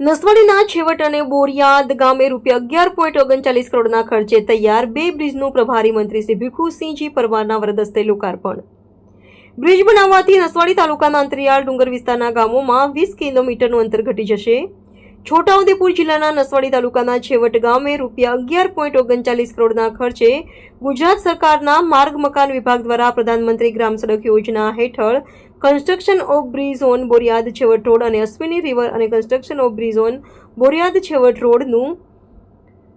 નસવાડીના છેવટ અને બોરિયાદ ગામે રૂપિયા અગિયાર પોઈન્ટ ઓગણચાલીસ કરોડના ખર્ચે તૈયાર બે બ્રિજનું પ્રભારી મંત્રી ભીખુસિંહજી પરમારના વરદસ્તે લોકાર્પણ. બ્રિજ બનાવવાથી નસવાડી તાલુકાના અંતરિયાળ ડુંગર વિસ્તારના ગામોમાં વીસ કિલોમીટરનું અંતર ઘટી જશે. છોટાઉદેપુર જિલ્લાના નસવાડી તાલુકાના છેવટ ગામે રૂપિયા અગિયાર પોઈન્ટ ઓગણચાલીસ કરોડના ખર્ચે ગુજરાત સરકારના માર્ગ મકાન વિભાગ દ્વારા પ્રધાનમંત્રી ગ્રામ સડક યોજના હેઠળ construction of bridge on Boriyad Chhevat road અને અશ્વિની રિવર અને construction of bridge on Boriyad Chhevat રોડનું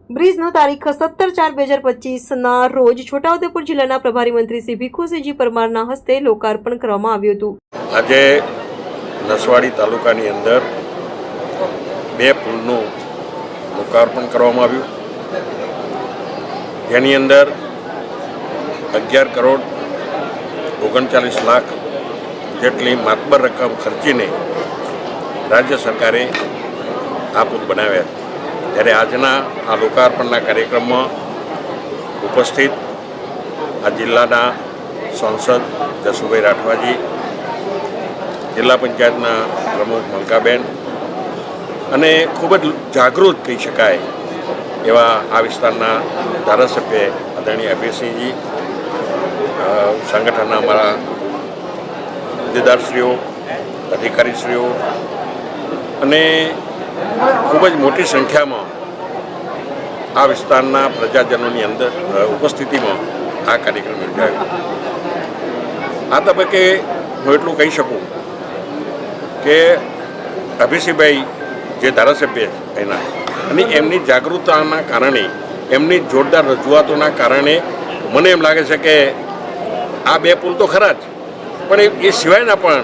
બ્રિજનો તારીખ સત્તર ચાર બે હજાર પચીસના રોજ છોટાઉદેપુર જિલ્લાના પ્રભારી મંત્રી શ્રી ભીખુસિંહજી પરમારના હસ્તે લોકાર્પણ કરવામાં આવ્યું હતું. આજે નસવાડી તાલુકાની અંદર બે પુલનું લોકાર્પણ કરવામાં આવ્યું. જેની અંદર અગિયાર કરોડ ઓગણચાલીસ લાખ જેટલી માતબર રકમ ખર્ચીને રાજ્ય સરકારે આ પુલ બનાવ્યા ત્યારે આજના આ લોકાર્પણના કાર્યક્રમમાં ઉપસ્થિત આ જિલ્લાના સાંસદ જસુભાઈ રાઠવાજી, જિલ્લા પંચાયતના પ્રમુખ મલકાબેન અને ખૂબ જ જાગૃત કહી શકાય એવા આ વિસ્તારના ધારાસભ્ય આદરણીય અભયસિંહજી સંગઠનના અમારા હોદ્દેદારશ્રીઓ, અધિકારીશ્રીઓ અને ખૂબ જ મોટી સંખ્યામાં આ વિસ્તારના પ્રજાજનોની અંદર ઉપસ્થિતિમાં આ કાર્યક્રમ યોજાયો. આ તબક્કે હું એટલું કહી શકું કે અભિષેકભાઈ જે ધારાસભ્ય એના અને એમની જાગૃતતાના કારણે, એમની જોરદાર રજૂઆતોના કારણે મને એમ લાગે છે કે આ બે પુલ તો ખરા જ. પણ એ- સિવાયના પણ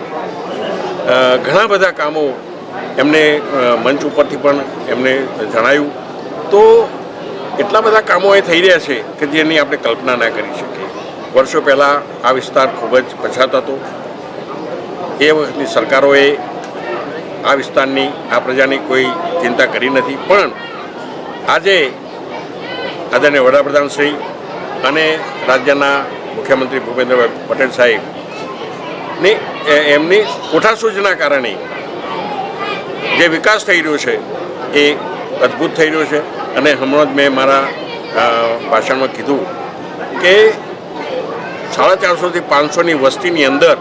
ઘણા બધા કામો એમને મંચ ઉપરથી પણ એમને જણાયું. તો એટલા બધા કામો એ થઈ રહ્યા છે કે જેની આપણે કલ્પના ના કરી શકીએ. વર્ષો પહેલાં આ વિસ્તાર ખૂબ જ પછાત હતો. એ વખતની સરકારોએ આ વિસ્તારની, આ પ્રજાની કોઈ ચિંતા કરી નથી. પણ આજે આદરણીય વડાપ્રધાન શ્રી અને રાજ્યના મુખ્યમંત્રી ભૂપેન્દ્રભાઈ પટેલ સાહેબ ની એમની કોઠાસૂચના કારણે જે વિકાસ થઈ રહ્યો છે, એ અદ્ભુત થઈ રહ્યો છે. અને હમણાં જ મેં મારા ભાષણમાં કીધું કે સાડા ચારસોથી પાંચસોની વસ્તીની અંદર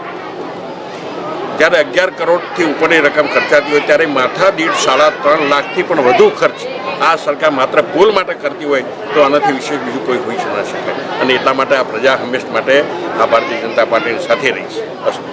જ્યારે અગિયાર કરોડથી ઉપરની રકમ ખર્ચાતી હોય, ત્યારે માથા દીઠ સાડા ત્રણ લાખથી પણ વધુ ખર્ચ આ સરકાર માત્ર પુલ માટે કરતી હોય તો આનાથી વિશેષ બીજું કોઈ હોઈ ના શકે અને એટલા માટે આ પ્રજા હંમેશ માટે આ ભારતીય જનતા પાર્ટીની સાથે રહી છે. અસ્તુ.